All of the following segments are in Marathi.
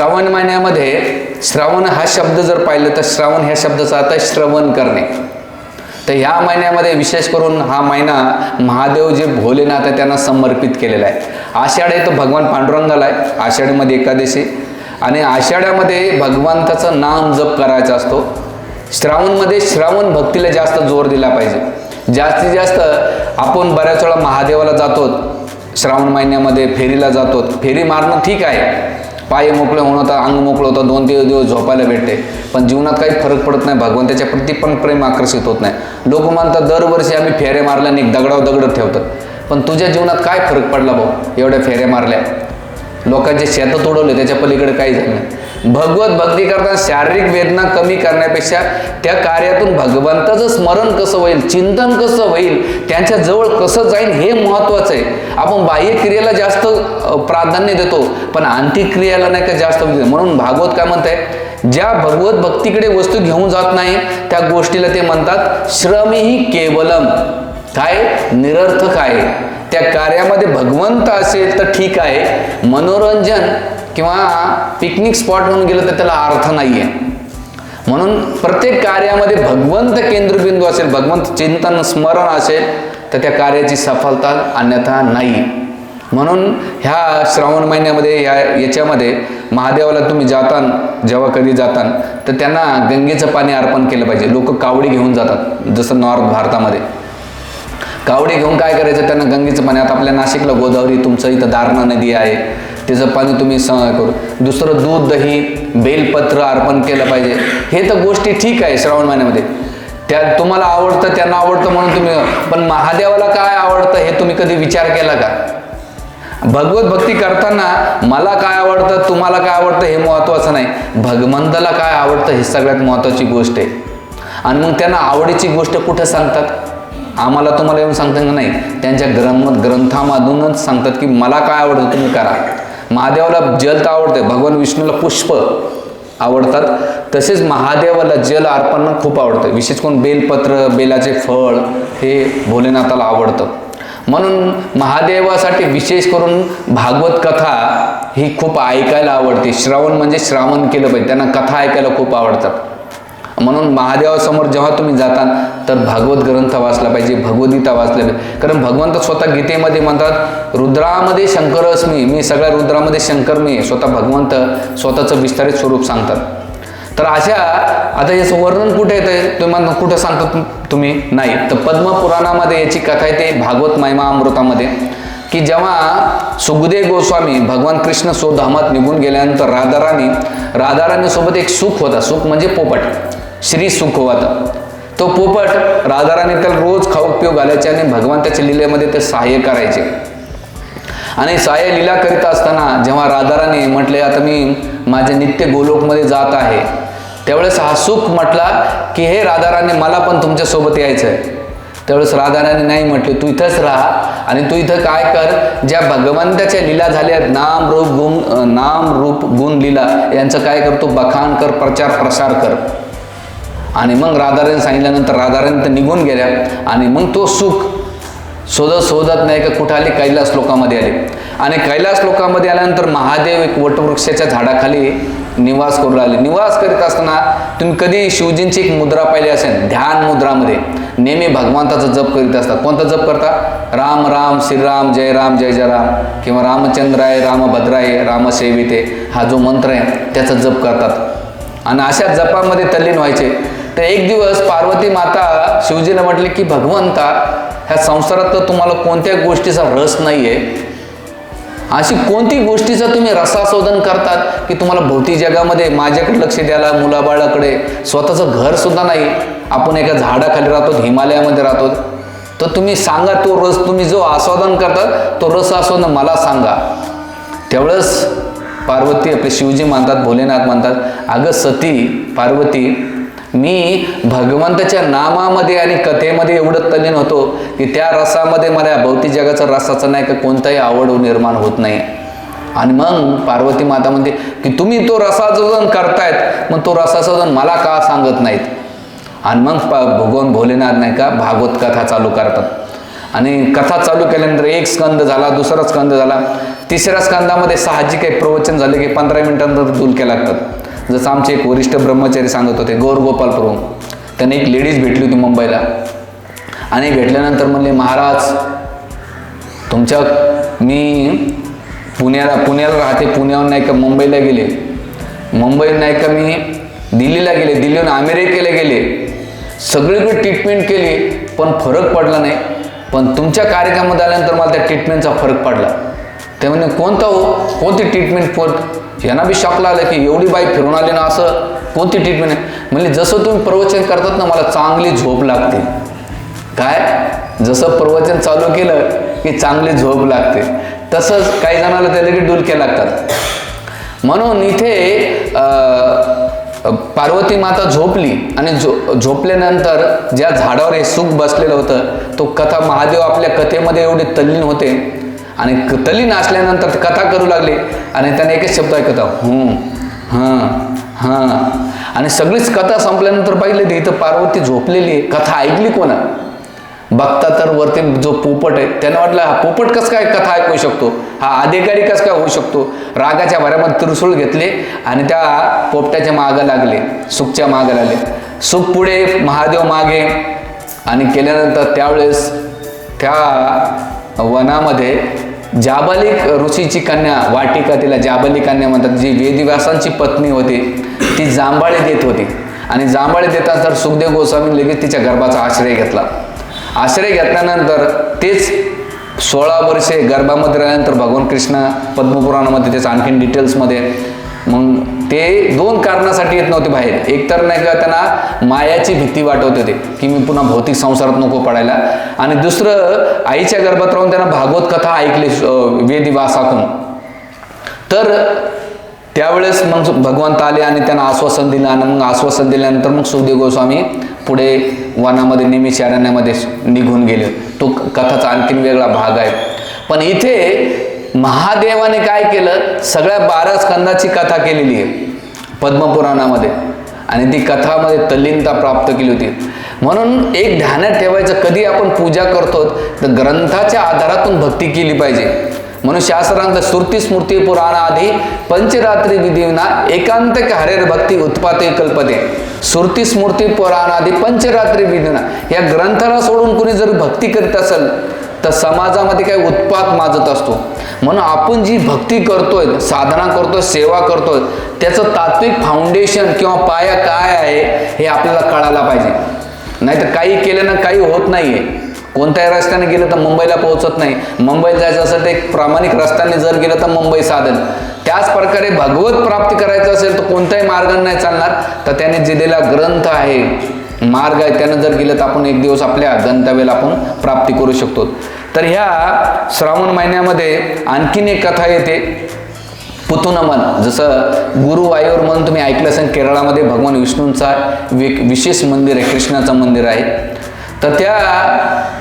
श्रावण महिन्यामध्ये श्रावण हा शब्द जर पाहिलं तर श्रावण ह्या शब्दाचा अर्थ श्रवण करणे. तर ह्या महिन्यामध्ये विशेष करून हा महिना महादेव जे भोलेनाथ आहे त्यांना समर्पित केलेला आहे. आषाढ आहे तो भगवान पांडुरंगाला आहे. आषाढीमध्ये एकादशी. आणि आषाढ्यामध्ये भगवंताचं नाम जप करायचा असतो. श्रावणमध्ये श्रावण भक्तीला जास्त जोर दिला पाहिजे. जास्तीत जास्त आपण बऱ्याच वेळा महादेवाला जातो श्रावण महिन्यामध्ये फेरीला जातो फेरी मारणं ठीक आहे. पाय मोकळे होणं तर अंग मोकळं होतं दोन तीन दिवस झोपायला भेटते. पण जीवनात काही फरक पडत नाही भगवंताच्या प्रती पण प्रेम आकर्षित होत नाही. लोक म्हणतात दरवर्षी आम्ही फेरे मारल्या आणि दगडावर दगड ठेवतात. पण तुझ्या जीवनात काय फरक पडला भाऊ? एवढ्या फेऱ्या मारल्या. लोकांचे शेतं तोडवले त्याच्या पलीकडे काही झालं नाही. भगवत भक्ती करताना शारीरिक वेदना कमी करण्यापेक्षा त्या कार्यातून भगवंताचं स्मरण कसं होईल चिंतन कसं होईल त्यांच्या जवळ कसं जाईल हे महत्वाचं आहे. आपण बाह्य क्रियेला जास्त प्राधान्य देतो पण अंत्यक्रियेला नाही का जास्त म्हणून भागवत काय म्हणताय ज्या भगवत भक्तीकडे वस्तू घेऊन जात नाही त्या गोष्टीला ते म्हणतात श्रमही केवलम. काय? निरर्थक आहे. त्या कार्यामध्ये भगवंत असेल तर ठीक आहे. मनोरंजन किंवा पिकनिक स्पॉट म्हणून गेलं तर त्याला अर्थ नाही आहे म्हणून प्रत्येक कार्यामध्ये भगवंत केंद्रबिंदू असेल भगवंत चिंतन स्मरण असेल तर त्या कार्याची सफलता अन्यथा नाही. म्हणून ह्या श्रावण महिन्यामध्ये या याच्यामध्ये महादेवाला तुम्ही जातान जेव्हा कधी जातान तर त्यांना गंगेचं पाणी अर्पण केलं पाहिजे. लोक कावडी घेऊन जातात जसं नॉर्थ भारतामध्ये. कावडे घेऊन काय करायचं? त्यांना गंगेचं पाणी. आता आपल्या नाशिकला गोदावरी तुमचं इथं दारणा नदी आहे. त्याचं पाणी तुम्ही स करू. दुसरं दूध दही बेलपत्र अर्पण केलं पाहिजे. हे तर गोष्टी ठीक आहे श्रावण महिन्यामध्ये. त्या तुम्हाला आवडतं त्यांना आवडतं म्हणून तुम्ही पण महादेवाला काय आवडतं हे तुम्ही कधी विचार केला का? भगवत भक्ती करताना मला काय आवडतं तुम्हाला काय आवडतं हे महत्त्वाचं नाही. भगवंताला काय आवडतं हे सगळ्यात महत्त्वाची गोष्ट आहे. आणि मग त्यांना आवडीची गोष्ट कुठं सांगतात? आम्हाला तुम्हाला येऊन सांगतात का नाही त्यांच्या ग्रंथ ग्रंथामधूनच सांगतात की मला काय आवडतं तुम्ही करा. महादेवाला जल तर आवडतं भगवान विष्णूला पुष्प आवडतात. तसेच महादेवाला जल अर्पण खूप आवडतं. विशेष करून बेलपत्र बेलाचे फळ हे भोलेनाथाला आवडतं. म्हणून महादेवासाठी विशेष करून भागवत कथा ही खूप ऐकायला आवडते. श्रवण म्हणजे श्रावण केलं पाहिजे. त्यांना कथा ऐकायला खूप आवडतात. म्हणून महादेवासमोर जेव्हा तुम्ही जाता तर भागवत ग्रंथ वाचला पाहिजे भगवद्गीता वाचल्या पाहिजे कारण भगवंत स्वतः गीतेमध्ये म्हणतात रुद्रामध्ये शंकर अस्मी मी सगळ्या रुद्रामध्ये शंकर मी स्वतः भगवंत स्वतःचं विस्तारित स्वरूप सांगतात. तर अशा आता याचं वर्णन कुठे येतं तुम्ही म्हणता कुठं सांगतो तुम्ही? नाही. तर पद्मपुराणामध्ये याची कथा येते भागवत महिमा अमृतामध्ये की जेव्हा सुखदेव गोस्वामी भगवान कृष्ण स्वधामात निघून गेल्यानंतर राधाराणी राधाराणीसोबत एक सुख होता. सुख म्हणजे पोपट. श्री सुखवत. तो पोपट राधाराणी त्याला रोज खाऊ पिऊ घालायचे आणि भगवंताच्या लिलेमध्ये ते सहाय्य करायचे. आणि सहाय्य लीला करीत असताना जेव्हा राधाराणी म्हटले आता मी माझ्या नित्य गोलोकमध्ये जात आहे. त्यावेळेस हा सुख म्हटला की हे राधाराणी मला पण तुमच्यासोबत यायचं आहे त्यावेळेस राधाराणी नाही म्हटले तू इथंच राहा आणि तू इथं काय कर? ज्या भगवंताच्या लीला झाल्या आहेत, नाम रूप गुण नाम रूप गुण लीला यांचं काय कर तू? बखान कर प्रचार प्रसार कर. आणि मग राधाराणी सांगितल्यानंतर राधाराणी तर निघून गेल्या. आणि मग तो सुख शोधत शोधत नाही का कुठं आले? कैलास लोकामध्ये आले. आणि कैलास लोकामध्ये आल्यानंतर महादेव एक वटवृक्षाच्या झाडाखाली निवास करू लागले. निवास करीत असताना तुम्ही कधी शिवजींची एक मुद्रा पाहिली असेल? ध्यान मुद्रामध्ये. नेहमी भगवंताचा जप करीत असतात कोणता जप करता? राम राम श्रीराम जय राम जय जय राम. किंवा रामचंद्राय रामभद्राय रामसेविते. हा जो मंत्र आहे त्याचा जप करतात. आणि अशा जपामध्ये तल्लीन व्हायचे. तर एक दिवस पार्वती माता शिवजीला म्हटले की भगवंता ह्या संसारात तर तुम्हाला कोणत्या गोष्टीचा रस नाही आहे अशी कोणती गोष्टीचं तुम्ही रसास्वादन करतात की तुम्हाला भौतिक जगामध्ये माझ्याकडे लक्ष द्यायला मुलाबाळाकडे स्वतःचं घरसुद्धा नाही. आपण एका झाडाखाली राहतो हिमालयामध्ये राहतो. तर तुम्ही सांगा तो रस तुम्ही जो आस्वादन करतात तो रस आस्वादन मला सांगा. तेवढंच पार्वती आपले शिवजी मानतात भोलेनाथ मानतात अगं सती पार्वती मी भगवंताच्या नामामध्ये आणि कथेमध्ये एवढं तल्लीन होतो की त्या रसामध्ये मला भौतिक जगाचा रसाचं नाही का कोणताही आवड निर्माण होत नाही. आणि मग पार्वती माता म्हणते की तुम्ही तो रसास्वादन करतायत मग तो रसास्वादन मला का सांगत नाहीत? आणि मग भगवान भोलेनाथ नाही का भागवत कथा चालू करतात. आणि कथा चालू केल्यानंतर एक स्कंद झाला दुसरा स्कंद झाला तिसऱ्या स्कंदामध्ये साहजिक आहे प्रवचन झाले की पंधरा मिनिटांनंतर डुलक्या लागतात. जसं आमचे एक वरिष्ठ ब्रह्मचारी सांगत होते गौर गोपाल प्रभू त्यांनी एक लेडीज भेटली होती मुंबईला. आणि भेटल्यानंतर म्हणले महाराज तुमच्या मी पुण्याला पुण्याला राहते पुण्याहून नाही का मुंबईला गेले. मुंबई नाही का मी दिल्लीला गेले दिल्लीहून अमेरिकेला गेले. सगळीकडे ट्रीटमेंट केली पण फरक पडला नाही. पण तुमच्या कार्यक्रमात आल्यानंतर मला त्या ट्रीटमेंटचा फरक पडला. ते म्हणे कोणता हो? कोणती ट्रीटमेंट पोट यांना बी शॉक लागला की एवढी बाई फिरून आली ना असं कोणती ट्रीटमेंट आहे? म्हणजे जसं तुम्ही प्रवचन करतात ना मला चांगली झोप लागते. काय? जसं प्रवचन चालू केलं की चांगली झोप लागते. तसंच काही जणांना त्या लगेच डुलक्या लागतात. म्हणून इथे पार्वती माता झोपली आणि झो झोपल्यानंतर ज्या झाडावर हे सुख बसलेलं होतं तो कथा महादेव आपल्या कथेमध्ये एवढे तल्लीन होते. आणि क- तल्लीन असल्यानंतर ते कथा करू लागले आणि त्याने एकच शब्द ऐकत हं हां हां. आणि सगळीच कथा संपल्यानंतर पाहिलं ते इथं पार्वती झोपलेली आहे. कथा ऐकली कोणा? बघता तर वरती जो पोपट आहे त्याने वाटलं हा पोपट कसं काय कथा ऐकू शकतो? हा अधिकारी कसं काय होऊ शकतो? रागाच्या भरामध्ये त्रिशूळ घेतले आणि त्या पोपट्याच्या मागं लागले सुखच्या मागं लागले. सुख पुढे महादेव मागे. आणि केल्यानंतर त्यावेळेस त्या वनामध्ये जाबालिक ऋषीची कन्या वाटिका तिला जाबालिक कन्या म्हणतात. जी वेदिव्यासांची पत्नी होती ती जांभाळे देत होती. आणि जांभाळे देताना तर सुखदेव गोस्वामी लगेच तिच्या गर्भाचा आश्रय घेतला. आश्रय घेतल्यानंतर तेच सोळा वर्षे गर्भामध्ये राहिल्यानंतर भगवान कृष्ण पद्मपुराणामध्ये त्याचं आणखीन डिटेल्समध्ये मग ते दोन कारणासाठी येत नव्हते बाहेर. एक तर नाही का त्यांना मायाची भीती वाटवत होते की मी पुन्हा भौतिक संसारात नको पडायला. आणि दुसरं आईच्या गर्भात राहून त्यांना भागवत कथा ऐकली अं, तर त्यावेळेस मग भगवंत आले आणि त्यांना आश्वासन दिलं आणि मग आश्वासन दिल्यानंतर मग सुखदेव गोस्वामी पुढे वनामध्ये निमिष अरण्यामध्ये निघून गेले. तो कथाचा आणखीन वेगळा भाग आहे. पण इथे महादेवाने काय केलं? सगळ्या बारा स्कंदाची कथा केलेली आहे पद्मपुराणामध्ये. आणि ती कथामध्ये तल्लीनता प्राप्त केली होती. म्हणून एक ध्यानात ठेवायचं कधी आपण पूजा करतो तर ग्रंथाच्या आधारातून भक्ती केली पाहिजे. म्हणून शास्त्रांत श्रुती स्मृती पुराण आधी पंचरात्री विधीना एकांतिक हरेर भक्ती उत्पाते कल्पते. श्रुती स्मृती पुराण आधी पंचरात्री विधीना या ग्रंथाला सोडून कुणी जर भक्ती करीत असेल तर समाजामध्ये काही उत्पात माजत असतो. म्हणून आपण जी भक्ती करतोय साधना करतोय सेवा करतोय त्याचं तात्विक फाउंडेशन किंवा पाया काय आहे हे आपल्याला कळायला पाहिजे. नाहीतर काही केल्यानं काही होत नाही आहे कोणत्याही रस्त्याने गेलं तर मुंबईला पोहोचत नाही. मुंबईला जायचं असेल तर एक प्रामाणिक रस्त्याने जर गेलं तर मुंबई साधन. त्याच प्रकारे भगवत प्राप्ती करायचं असेल तर कोणत्याही मार्गाने नाही चालणार. तर त्याने दिलेला ग्रंथ आहे मार्ग आहे त्यानं जर गेलं तर आपण एक दिवस आपल्या गंतव्याला आपण प्राप्ती करू शकतो. तर ह्या श्रावण महिन्यामध्ये आणखीन एक कथा येते. पुतुनमन जसं गुरुवायूर म्हणून तुम्ही ऐकलं असेल केरळामध्ये भगवान विष्णूंचा वि विशेष मंदिर आहे कृष्णाचं मंदिर आहे. तर त्या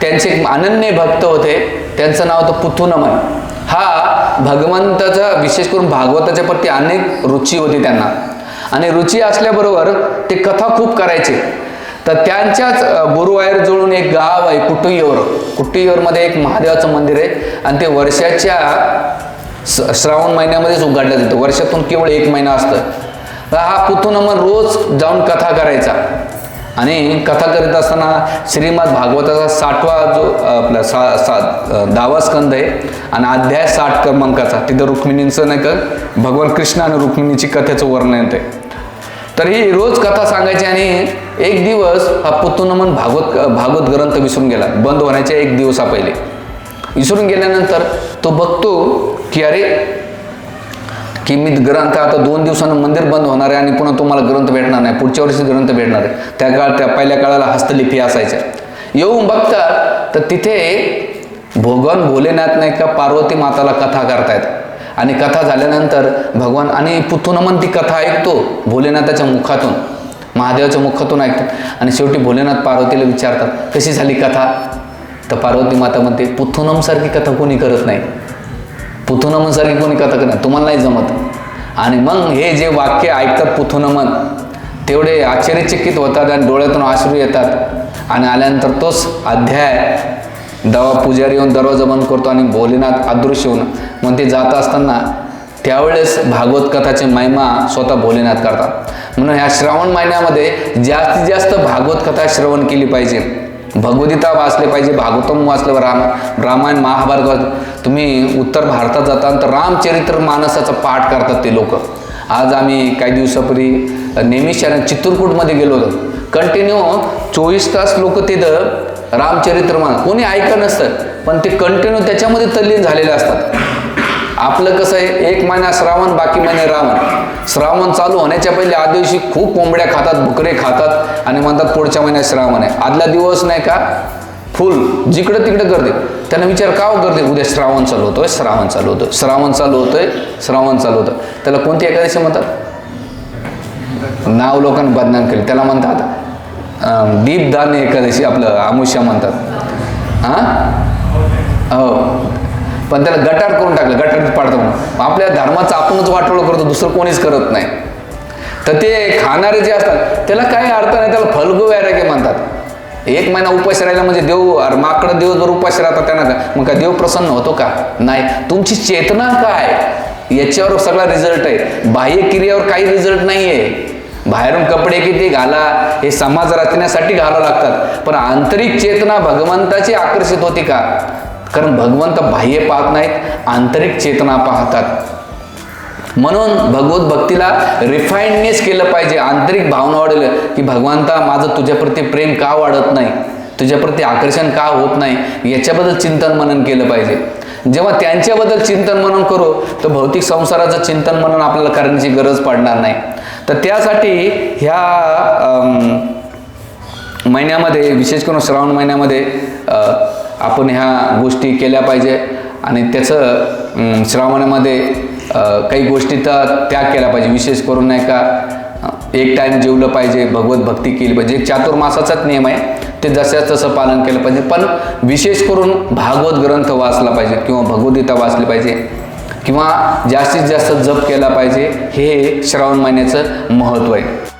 त्यांचे एक अनन्य भक्त होते. त्यांचं नाव होतं पुथुनमन हा भगवंताचा विशेष करून भागवताच्या प्रती अनेक रुची होती त्यांना. आणि रुची असल्याबरोबर ते कथा खूप करायचे. तर त्यांच्याच अ, गुरुवायूर एक गाव आहे कुट्टुय्योर कुट्टुय्योरमध्ये एक महादेवाचं मंदिर आहे. आणि ते वर्षाच्या श्रावण महिन्यामध्येच उघडलं जातं. वर्षातून केवळ एक महिना असतं. तर हा मग रोज जाऊन कथा करायचा. आणि कथा करीत असताना श्रीमद भागवताचा साठवा जो आपला सा सा दहावा स्कंद आहे आणि अध्याय साठ क्रमांकाचा. तिथं रुक्मिणींचं नाही का भगवान कृष्ण आणि रुक्मिणीची कथेचं वर्णन आहे तर ही रोज कथा सांगायची आणि एक दिवस हा पुतुनमन भागवत भागवत ग्रंथ विसरून गेला. बंद होण्याच्या एक दिवसा पहिले. विसरून गेल्यानंतर तो बघतो की अरे की मी ग्रंथ आता दोन दिवसानं मंदिर बंद होणार आहे आणि पुन्हा तुम्हाला ग्रंथ भेटणार नाही. पुढच्या वर्षी ग्रंथ भेटणार आहे. त्या काळ त्या पहिल्या काळाला हस्तलिपी असायच्या. येऊन बघतात तर तिथे भगवान भोलेनाथ नाही का पार्वती माताला कथा करतायत. आणि कथा झाल्यानंतर भगवान आणि पुथुनमन ती कथा ऐकतो भोलेनाथाच्या मुखातून महादेवाच्या मुखातून ऐकतात आणि शेवटी भोलेनाथ पार्वतीला विचारतात कशी झाली कथा? तर पार्वती माता म्हणते पुथुनमसारखी कथा कोणी करत नाही. पुथुनमनसारखी कोणी कथा करत तुम्हाला नाही जमत. आणि मग हे जे वाक्य ऐकतात पुथुनमन तेवढे आश्चर्यचकित होतात आणि डोळ्यातून आश्रू येतात. आणि आल्यानंतर तोच अध्याय दवा पुजारी येऊन दरवाजा बंद करतो आणि भोलेनाथ अदृश्य होऊन मग ते जात असताना त्यावेळेस भागवत कथाचे महिमा स्वतः भोलेनाथ करतात. म्हणून ह्या श्रावण महिन्यामध्ये जास्तीत जास्त भागवत कथा श्रवण केली पाहिजे. भगवद्गीता वाचले पाहिजे भागवतम वाचलं राम रामायण महाभारत तुम्ही उत्तर भारतात जाता तर रामचरित्र मानसाचा पाठ करतात ते लोक. आज आम्ही काही दिवसापूर्वी नेहमी चित्रकूटमध्ये गेलो होतो. कंटिन्यू चोवीस तास लोक तिथं रामचरित्रमान कोणी ऐकत नसतं पण ते कंटिन्यू त्याच्यामध्ये तल्लीन झालेले असतात. आपलं कसं आहे एक महिना श्रावण बाकी महिने रावण. श्रावण चालू होण्याच्या पहिले आदल्या दिवशी खूप कोंबड्या खातात बकरे खातात आणि म्हणतात पुढच्या महिन्यात श्रावण आहे. आदला दिवस नाही का फुल जिकडं तिकडं करते त्यांना विचार का हो करते उद्या श्रावण चालू होतोय श्रावण चालू होतोय श्रावण चालू होतोय श्रावण चालू होतं त्याला कोणती एकादशी म्हणतात? नाव लोकांना बदनाम केले. त्याला म्हणतात दीपदान एकादशी आपलं आमुष्या म्हणतात. हां? हो. पण त्याला गटार करून टाकलं गटार पाडतो आपल्या धर्माचं आपणच वाटोळं करतो दुसरं कोणीच करत नाही. तर ते खाणारे जे असतात त्याला काही अर्थ नाही त्याला फलगो वैराग्य म्हणतात. एक महिना उपास राहिला म्हणजे देव अरे माकडं दिवसभर उपाशी राहतात त्यांना काय मग काय देव प्रसन्न होतो का? नाही. तुमची चेतना काय? याच्यावर सगळा रिझल्ट आहे. बाह्य क्रियावर काही रिझल्ट नाही आहे बाहेरून कपडे किती घाला हे समाज रचण्यासाठी घालावं लागतात. पण आंतरिक चेतना भगवंताची आकर्षित होती का? कारण भगवंत बाह्य पाहत नाहीत आंतरिक चेतना पाहतात. म्हणून भगवत भक्तीला रिफाईननेस केलं पाहिजे. आंतरिक भावना वाढवलं की भगवंता माझं तुझ्याप्रती प्रेम का वाढत नाही? तुझ्याप्रती आकर्षण का होत नाही? याच्याबद्दल चिंतन मनन केलं पाहिजे. जेव्हा त्यांच्याबद्दल चिंतन मनन करू तर भौतिक संसाराचं चिंतन मनन आपल्याला करण्याची गरज पडणार नाही. तर त्यासाठी ह्या महिन्यामध्ये विशेष करून श्रावण महिन्यामध्ये आपण ह्या गोष्टी केल्या पाहिजे. आणि त्याचं श्रावणामध्ये काही गोष्टी तर त्याग केला पाहिजे. विशेष करून नाही का एक टाईम जेवलं पाहिजे भगवत भक्ती केली पाहिजे. चातुर्मासाचाच नियम आहे. ते जशाच तसं पालन केलं पाहिजे. पण विशेष करून भागवत ग्रंथ वाचला पाहिजे किंवा भगवद्गीता वाचली पाहिजे किंवा जास्तीत जास्त जप केला पाहिजे हे श्रावण महिन्याचं महत्त्व आहे.